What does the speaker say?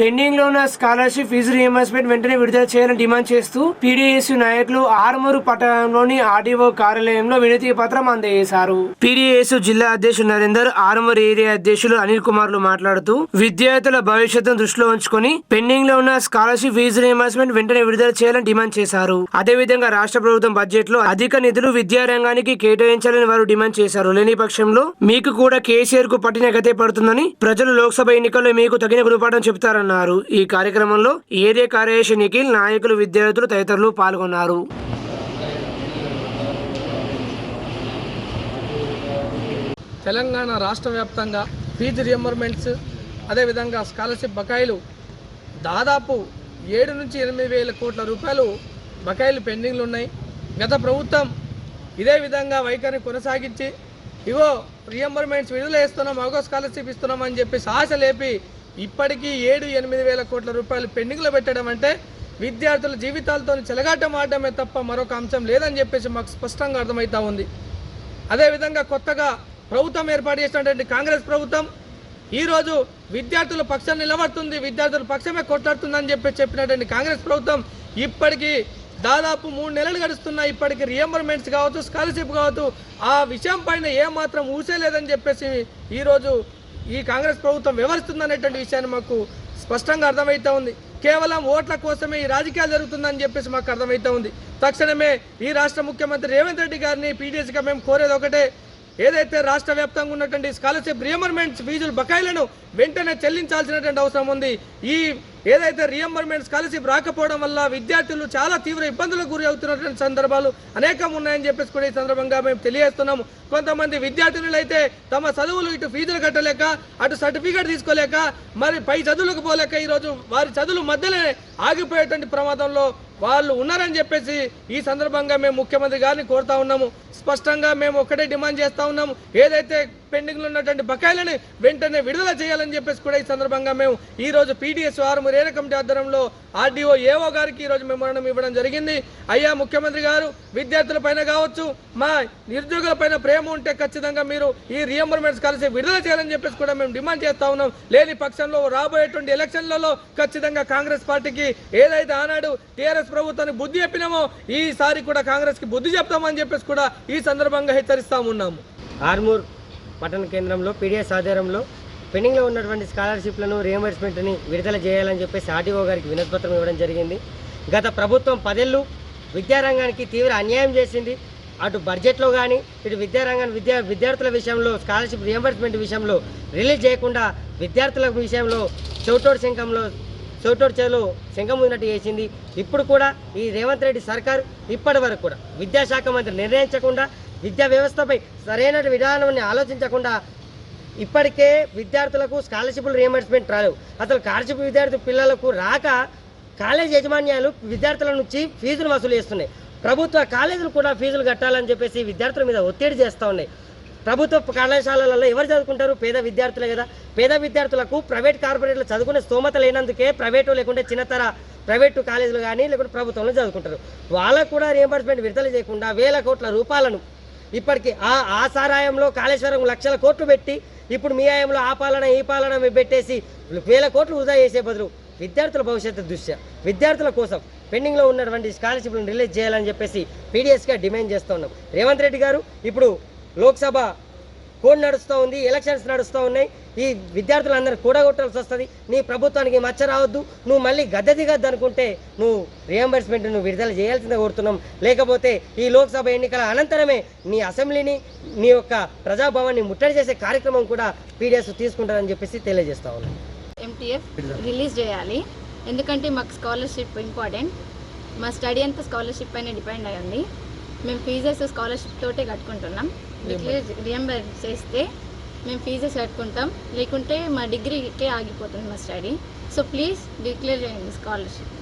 పెండింగ్లో ఉన్న scholarship fee reimbursement వెంటనే విడుదల చేయాలని డిమాండ్ చేస్తూ పీడీఎస్ నాయకులు ఆర్మూరు పట్టణంలోని ఆర్డీఓ కార్యాలయంలో వినతి పత్రం అందజేశారు. పీడీఎస్ జిల్లా అధ్యక్షుడు నరేందర్ ఆర్మూరు ఏరియా అధ్యక్షులు అనిల్ కుమార్లు మాట్లాడుతూ విద్యార్థుల భవిష్యత్తును దృష్టిలో ఉంచుకొని పెండింగ్లో ఉన్న స్కాలర్షిప్ ఫీజు రియంబర్స్మెంట్ వెంటనే విడుదల చేయాలని డిమాండ్ చేశారు. అదేవిధంగా రాష్ట్ర ప్రభుత్వం బడ్జెట్లో అధిక నిధులు విద్యారంగానికి కేటాయించాలని వారు డిమాండ్ చేశారు. లేని పక్షంలో మీకు కూడా కేసీఆర్కు పట్టిన గతే పడుతుందని ప్రజలు లోక్సభ ఎన్నికల్లో మీకు తగిన గురుపాఠం చెబుతారన్నారు. ఈ కార్యక్రమంలో ఏరియా కార్యదర్శి నిఖిల్ నాయకులు విద్యార్థులు తదితరులు పాల్గొన్నారు. తెలంగాణ రాష్ట్ర వ్యాప్తంగా ఫీజు రియంబర్మెంట్స్ అదేవిధంగా స్కాలర్షిప్ బకాయిలు దాదాపు ఏడు నుంచి ఎనిమిది వేల కోట్ల రూపాయలు బకాయిలు పెండింగ్లు ఉన్నాయి. గత ప్రభుత్వం ఇదే విధంగా వైఖరిని కొనసాగించి ఇగో రియంబర్మెంట్స్ విడుదల వేస్తున్నాం అగో స్కాలర్షిప్ ఇస్తున్నాం అని చెప్పి సాహస లేపి ఇప్పటికీ ఏడు ఎనిమిది వేల కోట్ల రూపాయలు పెండింగ్లో పెట్టడం అంటే విద్యార్థుల జీవితాలతో చెలగాటం ఆడటమే తప్ప మరొక అంశం లేదని చెప్పేసి మాకు స్పష్టంగా అర్థమవుతా ఉంది. అదేవిధంగా కొత్తగా ప్రభుత్వం ఏర్పాటు చేసినటువంటి కాంగ్రెస్ ప్రభుత్వం ఈరోజు విద్యార్థుల పక్షం నిలబడుతుంది విద్యార్థుల పక్షమే కొట్లాడుతుందని చెప్పి చెప్పినటువంటి కాంగ్రెస్ ప్రభుత్వం ఇప్పటికీ దాదాపు మూడు నెలలు గడుస్తున్నా ఇప్పటికి రియంబర్మెంట్స్ కావచ్చు స్కాలర్షిప్ కావచ్చు ఆ విషయం పైన ఏమాత్రం ఊసేలేదని చెప్పేసి ఈరోజు ఈ కాంగ్రెస్ ప్రభుత్వం వివరిస్తుందనేటువంటి విషయాన్ని మాకు స్పష్టంగా అర్థమవుతా ఉంది. కేవలం ఓట్ల కోసమే ఈ రాజకీయాలు జరుగుతుందని చెప్పేసి మాకు అర్థమవుతా ఉంది. తక్షణమే ఈ రాష్ట్ర ముఖ్యమంత్రి రేవంత్ రెడ్డి గారిని పీడీఎస్గా మేము కోరేది ఒకటే. ఏదైతే రాష్ట్ర వ్యాప్తంగా ఉన్నటువంటి స్కాలర్షిప్ రియంబర్మెంట్స్ ఫీజులు బకాయిలను వెంటనే చెల్లించాల్సినటువంటి అవసరం ఉంది. ఈ ఏదైతే రియంబర్మెంట్ స్కాలర్షిప్ రాకపోవడం వల్ల విద్యార్థులు చాలా తీవ్ర ఇబ్బందులకు గురి అవుతున్నటువంటి సందర్భాలు అనేకం ఉన్నాయని చెప్పేసి కూడా ఈ సందర్భంగా మేము తెలియజేస్తున్నాము. కొంతమంది విద్యార్థినులు అయితే తమ చదువులు ఇటు ఫీజులు కట్టలేక అటు సర్టిఫికేట్ తీసుకోలేక మరి పై చదువులకు పోలేక ఈరోజు వారి చదువులు మధ్యలోనే ఆగిపోయేటువంటి ప్రమాదంలో వాళ్ళు ఉన్నారని చెప్పేసి ఈ సందర్భంగా మేము ముఖ్యమంత్రి గారిని కోరుతా ఉన్నాము. స్పష్టంగా మేము ఒకటే డిమాండ్ చేస్తూ ఉన్నాము. ఏదైతే పెండింగ్లో ఉన్నటువంటి బకాయిలని వెంటనే విడుదల చేయాలని చెప్పేసి కూడా ఈ సందర్భంగా మేము ఈ రోజు పీడిఎస్ వారు రేణ కమిటీ ఆధ్వర్యంలో ఆర్డీఓ ఏఓ గారికి ఈరోజు మెమోరణం ఇవ్వడం జరిగింది. అయ్యా ముఖ్యమంత్రి గారు విద్యార్థుల పైన కావచ్చు మా నిరుద్యోగుల పైన ప్రేమ ఉంటే ఖచ్చితంగా మీరు ఈ రియంబర్మెంట్స్ కలిసి విడుదల చేయాలని చెప్పేసి కూడా మేము డిమాండ్ చేస్తా ఉన్నాం. లేని పక్షంలో రాబోయేటువంటి ఎలక్షన్లలో ఖచ్చితంగా కాంగ్రెస్ పార్టీకి ఏదైతే ఆనాడు టీఆర్ఎస్ ప్రభుత్వానికి బుద్ధి చెప్పినామో ఈసారి కూడా కాంగ్రెస్కి బుద్ధి చెప్తామని చెప్పేసి కూడా ఈ సందర్భంగా హెచ్చరిస్తా ఉన్నాము. ఆర్మూర్ పట్టణ కేంద్రంలో పీడిఎస్ ఆధ్వర్యంలో పెండింగ్లో ఉన్నటువంటి స్కాలర్షిప్లను రియంబర్స్మెంట్ని విడుదల చేయాలని చెప్పేసి ఆర్టీఓ గారికి వినతిపత్రం ఇవ్వడం జరిగింది. గత ప్రభుత్వం పదేళ్ళు విద్యారంగానికి తీవ్ర అన్యాయం చేసింది. అటు బడ్జెట్లో కానీ ఇటు విద్యారంగాన్ని విద్యా విద్యార్థుల విషయంలో స్కాలర్షిప్ రియంబర్స్మెంట్ విషయంలో రిలీజ్ చేయకుండా విద్యార్థుల విషయంలో చౌటోడు శంఖంలో చౌటోడు చేలో శంఖం ఉన్నట్టు చేసింది. ఇప్పుడు కూడా ఈ రేవంత్ రెడ్డి సర్కార్ ఇప్పటి వరకు కూడా విద్యాశాఖ మంత్రి నిర్ణయించకుండా విద్యా వ్యవస్థపై సరైన విధానాన్ని ఆలోచించకుండా ఇప్పటికే విద్యార్థులకు స్కాలర్షిప్లు రియంబర్స్మెంట్ రాలేవు అసలు స్కాలర్షిప్ విద్యార్థి పిల్లలకు రాక కాలేజ్ యాజమాన్యాలు విద్యార్థుల నుంచి ఫీజులు వసూలు చేస్తున్నాయి. ప్రభుత్వ కాలేజీలు కూడా ఫీజులు కట్టాలని చెప్పేసి విద్యార్థుల మీద ఒత్తిడి చేస్తూ ఉన్నాయి. ప్రభుత్వ కళాశాలలలో ఎవరు చదువుకుంటారు? పేద విద్యార్థులే కదా. పేద విద్యార్థులకు ప్రైవేట్ కార్పొరేట్లు చదువుకునే స్తోమత లేనందుకే ప్రైవేటు లేకుంటే చిన్నతర ప్రైవేటు కాలేజీలు కానీ లేకుంటే ప్రభుత్వంలో చదువుకుంటారు. వాళ్ళకు కూడా రియంబర్స్మెంట్ విడుదల చేయకుండా వేల కోట్ల రూపాయలను ఇప్పటికి ఆ ఆ సారాయంలో కాళేశ్వరం లక్షల కోట్లు పెట్టి ఇప్పుడు మీ ఆయంలో ఆ పాలన ఈ పాలన పెట్టేసి వేల కోట్లు వృధా చేసే బదులు విద్యార్థుల భవిష్యత్తు దృష్ట్యా విద్యార్థుల కోసం పెండింగ్లో ఉన్నటువంటి స్కాలర్షిప్లను రిలీజ్ చేయాలని చెప్పేసి పీడిఎస్గా డిమాండ్ చేస్తూ ఉన్నాం. రేవంత్ రెడ్డి గారు ఇప్పుడు లోక్సభ కోడ్ నడుస్తూ ఉంది ఎలక్షన్స్ నడుస్తూ ఉన్నాయి. ఈ విద్యార్థులందరూ కూడగొట్టాల్సి వస్తుంది. నీ ప్రభుత్వానికి మచ్చ రావద్దు. నువ్వు మళ్ళీ గద్దె దిగద్దు అనుకుంటే నువ్వు రియంబర్స్మెంట్ నువ్వు విడుదల చేయాల్సిందే కోరుతున్నాం. లేకపోతే ఈ లోక్సభ ఎన్నికల అనంతరమే నీ అసెంబ్లీని నీ యొక్క ప్రజాభవన్ని ముట్టడి చేసే కార్యక్రమం కూడా పీడిఎస్ తీసుకుంటారని చెప్పేసి తెలియజేస్తా ఉన్నాం. ఎంటీఎఫ్ రిలీజ్ చేయాలి. ఎందుకంటే మాకు స్కాలర్షిప్ ఇంపార్టెంట్ మా స్టడీ అంతా స్కాలర్షిప్ పైన డిపెండ్ అయ్యి ఉంది మేము ఫీజెస్ స్కాలర్షిప్ తోటే కట్టుకుంటున్నాం. రియంబర్ చేస్తే మేము ఫీజెస్ కట్టుకుంటాం. లేకుంటే మా డిగ్రీకే ఆగిపోతుంది మా స్టడీ. సో ప్లీజ్ డిక్లేర్ చేయండి స్కాలర్షిప్.